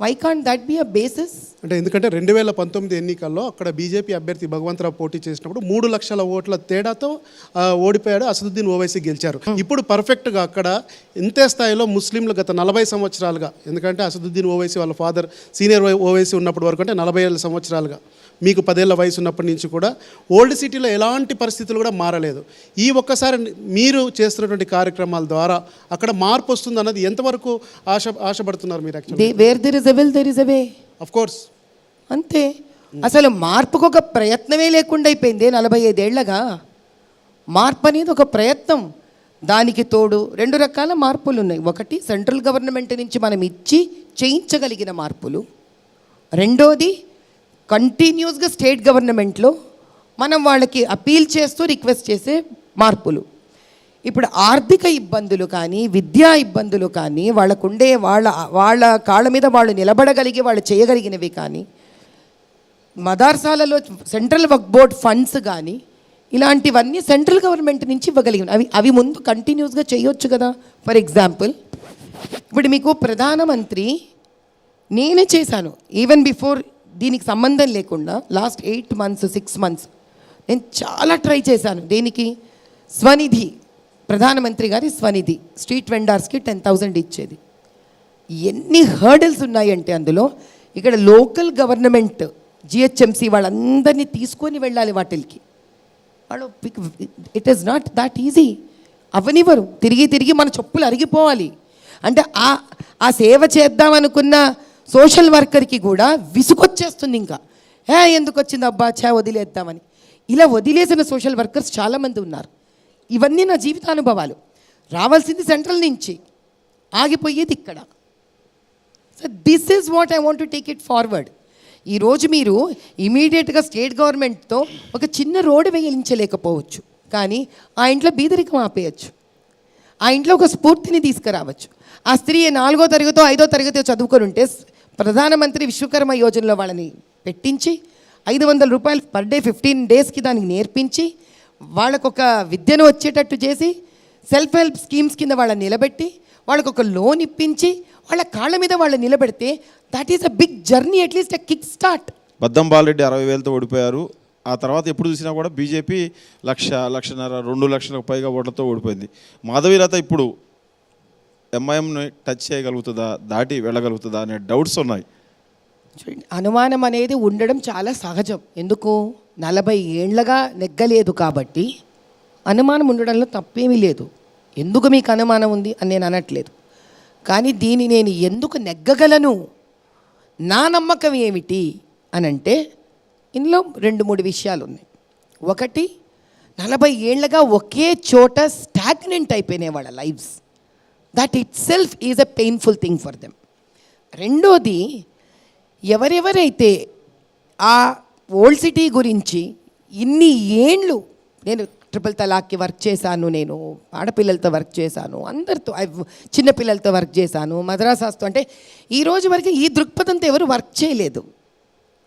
Why can't that be a basis అంటే ఎందుకంటే రెండు వేల పంతొమ్మిది ఎన్నికల్లో అక్కడ బీజేపీ అభ్యర్థి భగవంతరావు పోటీ చేసినప్పుడు మూడు లక్షల ఓట్ల తేడాతో ఓడిపోయాడు అసదుద్దీన్ ఓవైసీ గెలిచారు. ఇప్పుడు పర్ఫెక్ట్గా అక్కడ ఇంతే స్థాయిలో ముస్లింలు గత నలభై సంవత్సరాలుగా ఎందుకంటే అసదుద్దీన్ ఓవైసీ వాళ్ళ ఫాదర్ సీనియర్ ఓవైసీ ఉన్నప్పటి వరకు అంటే నలభై ఏళ్ళ సంవత్సరాలుగా. మీకు పదేళ్ళ వయసు ఉన్నప్పటి నుంచి కూడా ఓల్డ్ సిటీలో ఎలాంటి పరిస్థితులు కూడా మారలేదు. ఈ ఒక్కసారి మీరు చేస్తున్నటువంటి కార్యక్రమాల ద్వారా అక్కడ మార్పు వస్తుంది అన్నది ఎంతవరకు ఆశ ఆశపడుతున్నారు మీరు where there is a will there is a way of course అంతే. అసలు మార్పుకు ఒక ప్రయత్నమే లేకుండా అయిపోయింది నలభై ఐదేళ్ళగా మార్పు అనేది ఒక ప్రయత్నం. దానికి తోడు రెండు రకాల మార్పులు ఉన్నాయి. ఒకటి సెంట్రల్ గవర్నమెంట్ నుంచి మనం ఇచ్చి చేయించగలిగిన మార్పులు. రెండోది కంటిన్యూస్గా స్టేట్ గవర్నమెంట్లో మనం వాళ్ళకి అపీల్ చేస్తూ రిక్వెస్ట్ చేసే మార్పులు. ఇప్పుడు ఆర్థిక ఇబ్బందులు కానీ విద్యా ఇబ్బందులు కానీ వాళ్ళకుండే వాళ్ళ వాళ్ళ కాళ్ళ మీద వాళ్ళు నిలబడగలిగి వాళ్ళు చేయగలిగినవి కానీ మదార్సాలలో సెంట్రల్ వర్క్ బోర్డ్ ఫండ్స్ కానీ ఇలాంటివన్నీ సెంట్రల్ గవర్నమెంట్ నుంచి ఇవ్వగలిగిన అవి అవి ముందు కంటిన్యూస్గా చేయొచ్చు కదా. ఫర్ ఎగ్జాంపుల్ ఇప్పుడు మీకు ప్రధానమంత్రి నేనే చేశాను. ఈవెన్ బిఫోర్ దీనికి సంబంధం లేకుండా last eight months six months నేను చాలా ట్రై చేశాను. దేనికి? స్వనిధి. ప్రధానమంత్రి గారి స్వనిధి. స్ట్రీట్ వెండర్స్కి టెన్ థౌజండ్ ఇచ్చేది. ఎన్ని హర్డల్స్ ఉన్నాయంటే అందులో ఇక్కడ లోకల్ గవర్నమెంట్ జిహెచ్ఎంసీ వాళ్ళందరినీ తీసుకొని వెళ్ళాలి వాటికి వాళ్ళు it is not that easy అవనివ్వరు. తిరిగి తిరిగి మన చెప్పులు అరిగిపోవాలి. అంటే ఆ ఆ సేవ చేద్దామనుకున్న సోషల్ వర్కర్కి కూడా విసుగొచ్చేస్తుంది ఇంకా. ఏ ఎందుకు వచ్చింది అబ్బా చా వదిలేద్దామని. ఇలా వదిలేసిన సోషల్ వర్కర్స్ చాలామంది ఉన్నారు. ఇవన్నీ నా జీవితానుభవాలు. రావాల్సింది సెంట్రల్ నుంచి. ఆగిపోయేది ఇక్కడ. So this is what I want to take it forward ఈరోజు మీరు ఇమీడియట్గా స్టేట్ గవర్నమెంట్తో ఒక చిన్న రోడ్డు వేయించలేకపోవచ్చు. కానీ ఆ ఇంట్లో బీదరికం ఆపేయచ్చు. ఆ ఇంట్లో ఒక స్ఫూర్తిని తీసుకురావచ్చు. ఆ స్త్రీ నాలుగో తరగతో ఐదో తరగతో చదువుకొని ఉంటే ప్రధానమంత్రి విశ్వకర్మ యోజనలో వాళ్ళని పెట్టించి ఐదు వందల రూపాయలు పర్ డే ఫిఫ్టీన్ డేస్కి దానికి నేర్పించి వాళ్ళకొక విద్యను వచ్చేటట్టు చేసి సెల్ఫ్ హెల్ప్ స్కీమ్స్ కింద వాళ్ళని నిలబెట్టి వాళ్ళకు ఒక లోన్ ఇప్పించి వాళ్ళ కాళ్ళ మీద వాళ్ళు నిలబెడితే that is a big journey at least a kick start Baddam Balareddy అరవై వేలతో ఓడిపోయారు. ఆ తర్వాత ఎప్పుడు చూసినా కూడా బీజేపీ లక్ష లక్షన్నర రెండు లక్షలకు పైగా ఓట్లతో ఓడిపోయింది. మాధవీలత ఇప్పుడు ఎంఐఎంని టచ్ చేయగలుగుతుందా దాటి వెళ్ళగలుగుతుందా అనే డౌట్స్ ఉన్నాయి. చూడండి అనుమానం అనేది ఉండడం చాలా సహజం. ఎందుకు? నలభై ఏండ్లగా నెగ్గలేదు కాబట్టి అనుమానం ఉండడంలో తప్పేమీ లేదు. ఎందుకు మీకు అనుమానం ఉంది అని నేను అనట్లేదు. కానీ దీన్ని నేను ఎందుకు నెగ్గగలను? నా నమ్మకం ఏమిటి అని అంటే ఇందులో రెండు మూడు విషయాలు ఉన్నాయి. ఒకటి నలభై ఏళ్ళగా ఒకే చోట స్టాగ్నెంట్ అయిపోయినాయి వాళ్ళ lifes that itself is a painful thing for them రెండోది ఎవరెవరైతే ఆ ఓల్డ్ సిటీ గురించి ఇన్ని ఏండ్లు నేను ట్రిపుల్ తలాక్కి వర్క్ చేశాను నేను ఆడపిల్లలతో వర్క్ చేశాను అందరితో చిన్నపిల్లలతో వర్క్ చేశాను మద్రాసాస్తో అంటే ఈ రోజు వరకు ఈ దృక్పథంతో ఎవరు వర్క్ చేయలేదు.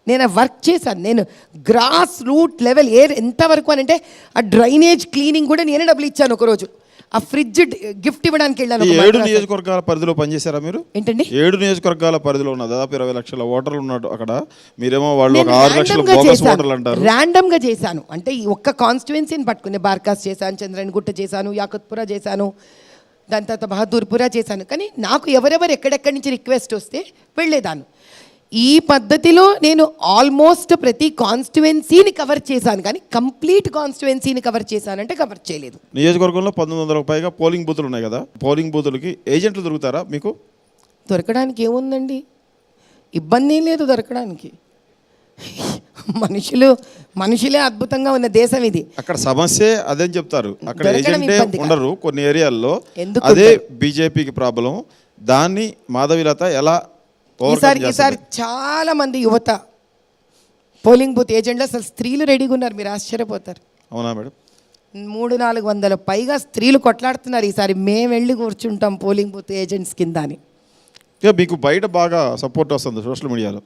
నేను వర్క్ చేశాను నేను గ్రాస్ రూట్ లెవెల్ ఏ ఎంతవరకు అని అంటే ఆ డ్రైనేజ్ క్లీనింగ్ కూడా నేనే డబ్బులు ఇచ్చాను ఒకరోజు. ఆ ఫ్రిడ్జ్ గిఫ్ట్ ఇవ్వడానికి వెళ్ళాను ఏడు. నియోజకవర్గాల పరిధిలో పనిచేశారా మీరు? ఏంటండి? ఏడు నియోజకవర్గాల పరిధిలో ఉన్న దాదాపు ఇరవై లక్షల ఓటర్లు ఉన్నాడు అక్కడ. మీరేమో వాళ్ళు ఒక ఆరు లక్షల బోగస్. ఓటర్లు అంటారు. Random గా చేశాను. అంటే ఈ ఒక్క కాన్స్టిట్యువెన్సీని పట్టుకుని బార్కాస్ చేశాను చంద్రన్గుట్ట చేశాను యాకుత్పుర చేశాను దాని తర్వాత బహదూర్పుర చేశాను. కానీ నాకు ఎవరెవరు ఎక్కడెక్కడి నుంచి రిక్వెస్ట్ వస్తే వెళ్ళేదాన్ని. ఈ పద్ధతిలో నేను ఆల్మోస్ట్ ప్రతి కాన్స్టిట్యువెన్సీని కవర్ చేశాను. కానీ కంప్లీట్ కాన్స్టిట్యువెన్సీని కవర్ చేశానంటే కవర్ చేయలేదు. నియోజకవర్గంలో పంతొమ్మిది వందలకు పైగా పోలింగ్ బూతులు ఉన్నాయి కదా? పోలింగ్ బూతులకి ఏజెంట్లు దొరుకుతారా మీకు? దొరకడానికి ఏముందండి? ఇబ్బంది ఏం లేదు దొరకడానికి. మనుషులు మనుషులే అద్భుతంగా ఉన్న దేశం ఇది. అక్కడ సమస్య అదే చెప్తారు. అక్కడ ఏజెంటే. ఉండరు. కొన్ని ఏరియాల్లో అదే? బీజేపీకి ప్రాబ్లం దాన్ని మాధవీలత ఎలా ఈసారి? ఈసారి చాలా మంది యువత పోలింగ్ బూత్ ఏజెంట్లు అసలు స్త్రీలు రెడీగా ఉన్నారు మీరు ఆశ్చర్యపోతారు. అవునా మేడం? మూడు నాలుగు వందల పైగా స్త్రీలు కొట్లాడుతున్నారు ఈసారి. మేము వెళ్ళి కూర్చుంటాం పోలింగ్ బూత్ ఏజెంట్స్ కింద అని. మీకు బయట బాగా సపోర్ట్ వస్తుంది సోషల్ మీడియాలో.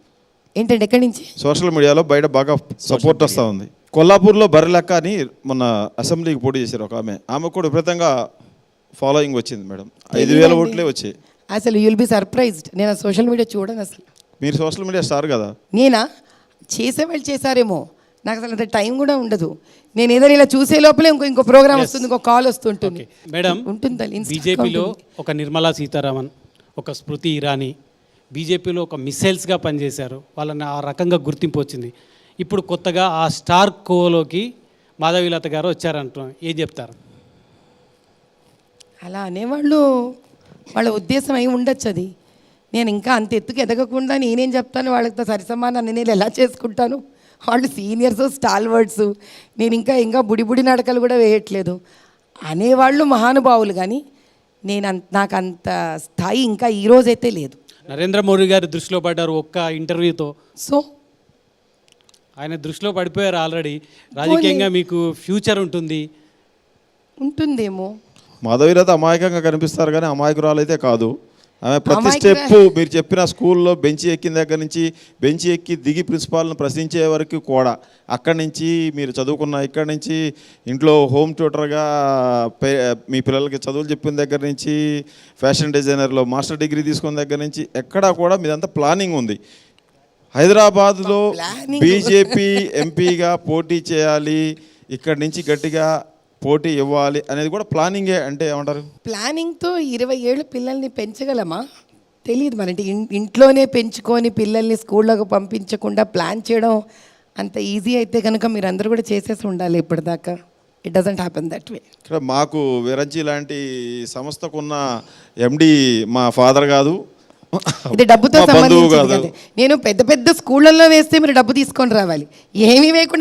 ఏంటండి ఎక్కడి నుంచి? సోషల్ మీడియాలో బయట బాగా సపోర్ట్ వస్తూ ఉంది కొల్లాపూర్లో బర్రెలక్క అని మొన్న అసెంబ్లీకి పోటీ చేశారు ఒక ఆమె. ఆమె కూడా విపరీతంగా ఫాలోయింగ్ వచ్చింది మేడం. ఐదు వేల ఓట్లే వచ్చాయి. అసలు యుల్ బి సర్ప్రైజ్డ్ నేను సోషల్ మీడియా చూడను అసలు. మీరు సోషల్ మీడియా స్టార్ కదా? నేనా? చేసేవాళ్ళు చేశారేమో. నాకు అసలు అంత టైం కూడా ఉండదు. నేను ఏదైనా ఇలా చూసే లోపలే ఇంకో ఇంకో ప్రోగ్రామ్ వస్తుంది ఇంకో కాల్ వస్తుంటుంది. మేడం ఉంటుంది బీజేపీలో. ఒక నిర్మలా సీతారామన్ ఒక స్మృతి ఇరానీ బీజేపీలో ఒక మిస్సైల్స్గా పనిచేశారు. వాళ్ళని ఆ రకంగా గుర్తింపు వచ్చింది. ఇప్పుడు కొత్తగా ఆ స్టార్ కోలోకి మాధవీలత గారు వచ్చారంటున్నాం ఏం చెప్తారు? అలా అనేవాళ్ళు వాళ్ళ ఉద్దేశం అయి ఉండొచ్చు అది. నేను ఇంకా అంత ఎత్తుకు ఎదగకుండా నేనేం చెప్తాను? వాళ్ళతో సరిసమానాన్ని నేను ఎలా చేసుకుంటాను? వాళ్ళు సీనియర్స్ స్టాల్ వర్డ్స్ నేను ఇంకా ఇంకా బుడి బుడి నడకలు కూడా వేయట్లేదు. అనేవాళ్ళు మహానుభావులు కానీ నేను అంత నాకు అంత స్థాయి ఇంకా ఈ రోజైతే లేదు. నరేంద్ర మోడీ గారు దృష్టిలో పడ్డారు ఒక్క ఇంటర్వ్యూతో. సో? ఆయన దృష్టిలో పడిపోయారు ఆల్రెడీ. రాజకీయంగా మీకు ఫ్యూచర్ ఉంటుంది. ఉంటుందేమో. మాధవీలత అమాయకంగా కనిపిస్తారు కానీ అమాయకురాలు అయితే కాదు ఆమె ప్రతి స్టెప్ మీరు చెప్పిన స్కూల్లో బెంచి ఎక్కిన దగ్గర నుంచి బెంచి ఎక్కి దిగి ప్రిన్సిపాల్ని ప్రశ్నించే వరకు కూడా అక్కడి నుంచి మీరు చదువుకున్న ఇక్కడి నుంచి ఇంట్లో హోమ్ ట్యూటర్గా పే మీ పిల్లలకి చదువులు చెప్పిన దగ్గర నుంచి ఫ్యాషన్ డిజైనర్లో మాస్టర్ డిగ్రీ తీసుకున్న దగ్గర నుంచి ఎక్కడా కూడా మీదంతా ప్లానింగ్ ఉంది హైదరాబాద్లో. బీజేపీ ఎంపీగా పోటీ చేయాలి ఇక్కడి నుంచి గట్టిగా పోటీ ఇవ్వాలి అనేది కూడా ప్లానింగే అంటే ఏమంటారు? ప్లానింగ్తో ఇరవై ఏళ్ళు పిల్లల్ని పెంచగలమా? తెలియదు ఇన్- ఇంట్లోనే పెంచుకొని పిల్లల్ని స్కూళ్ళకు పంపించకుండా ప్లాన్ చేయడం అంత ఈజీ అయితే కనుక మీరు అందరూ కూడా చేసేసి ఉండాలి ఇప్పటిదాకా. It doesn't happen that way ఇక్కడ మాకు విరంచి లాంటి సంస్థకున్న ఎండి మా ఫాదర్ కాదు. ఇది డబ్బుతో సంబంధించింది కదా. నేను పెద్ద పెద్ద స్కూళ్ళల్లో వేస్తే మీరు డబ్బు తీసుకొని రావాలి. ఏమీ వేయకుండా